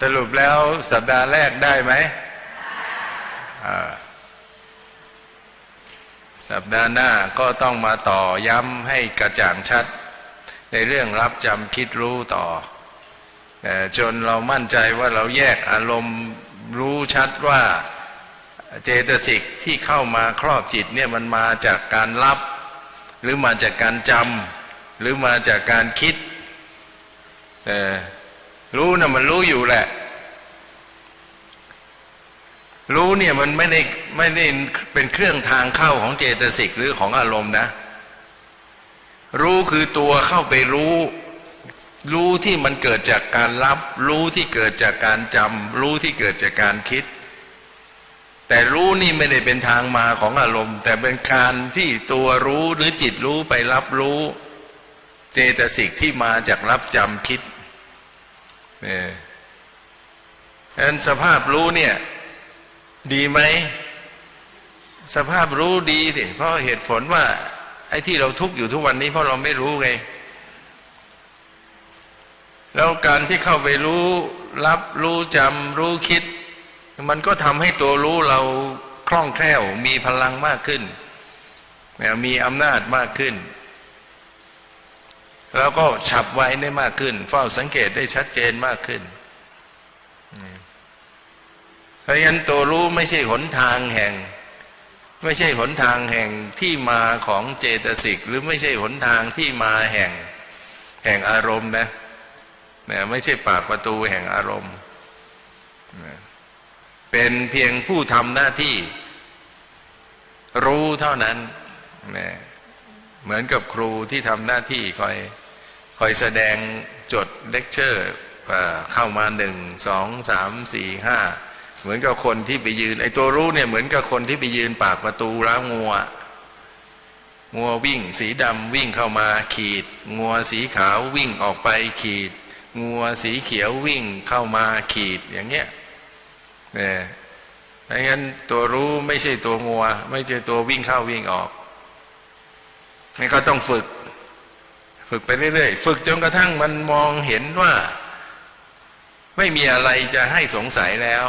สรุปแล้วสัปดาห์แรกได้ไหมอ่าสัปดาห์หน้าก็ต้องมาต่อย้ำให้กระจ่างชัด ในเรื่องรับจำคิดรู้ต่ออจนเรามั่นใจว่าเราแยกอารมณ์รู้ชัดว่าเจตสิกที่เข้ามาครอบจิตเนี่ยมันมาจากการรับ หรือมาจากการจำหรือมาจากการคิด รู้นะมันรู้อยู่แหละ รู้เนี่ยมันไม่ได้ไม่ได้เป็นเครื่องทางเข้าของเจตสิกหรือของอารมณ์นะ รู้คือตัวเข้าไปรู้ รู้ที่มันเกิดจากการรับ รู้ที่เกิดจากการจำรู้ที่เกิดจากการคิด แต่รู้นี่ไม่ได้เป็นทางมาของอารมณ์ แต่เป็นการที่ตัวรู้หรือจิตรู้ไปรับรู้ เจตสิกที่มาจากรับจำคิด เนี่ยฉะนั้นสภาพรู้เนี่ย ดีไหม สภาพรู้ดีดิเพราะเหตุผลว่า ไอ้ที่เราทุกข์อยู่ทุกวันนี้ เพราะเราไม่รู้ไง แล้วการที่เข้าไปรู้ รับรู้จำรู้คิด มันก็ทำให้ตัวรู้เราคล่องแคล่ว มีพลังมากขึ้น มีอำนาจมากขึ้น แล้วก็ฉับไวได้มากขึ้น เฝ้าสังเกตได้ชัดเจนมากขึ้นเพราะฉะนั้นตัวรู้ไม่ใช่หนทางแห่ง ไม่ใช่หนทางแห่งที่มาของเจตสิก หรือไม่ใช่หนทางที่มาแห่งแห่งอารมณ์นะนะไม่ใช่ปากประตูแห่งอารมณ์นะเป็นเพียงผู้ทำหน้าที่ รู้เท่านั้นนะเหมือนกับครูที่ทำหน้าที่คอย คอยแสดงจดเลคเชอร์เข้ามาหนึ่งสองสามสี่ห้าเหมือนกับคนที่ไปยืนไอ้ตัวรู้เนี่ยเหมือนกับคนที่ไปยืนปากประตูร้างงัวงัววิ่ง สีดำวิ่งเข้ามาขีด งัวสีขาววิ่งออกไปขีด งัวสีเขียววิ่งเข้ามาขีดอย่างเงี้ยเนี่ยงั้นตัวรู้ไม่ใช่ตัวงัว ไม่ใช่ตัววิ่งเข้าวิ่งออกนี่ก็ต้องฝึก ฝึกไปเรื่อยๆ ฝึกจนกระทั่งมันมองเห็นว่า ไม่มีอะไรจะให้สงสัยแล้ว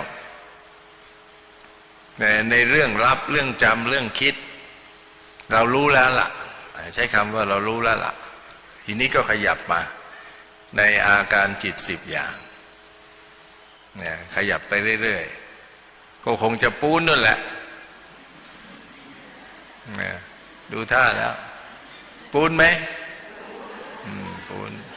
ในเรื่องรับเรื่องจำเรื่องคิด เรารู้แล้วละ่ะ ใช้คำว่าเรารู้แล้วละ่ะ ทีนี้ก็ขยับมา ในอาการจิตสิบอย่างเนี่ยขยับไปเรื่อยๆ ก็คงจะปูนนั่นแหละเนี่ยดูท่าแล้ว ปูนไหม And.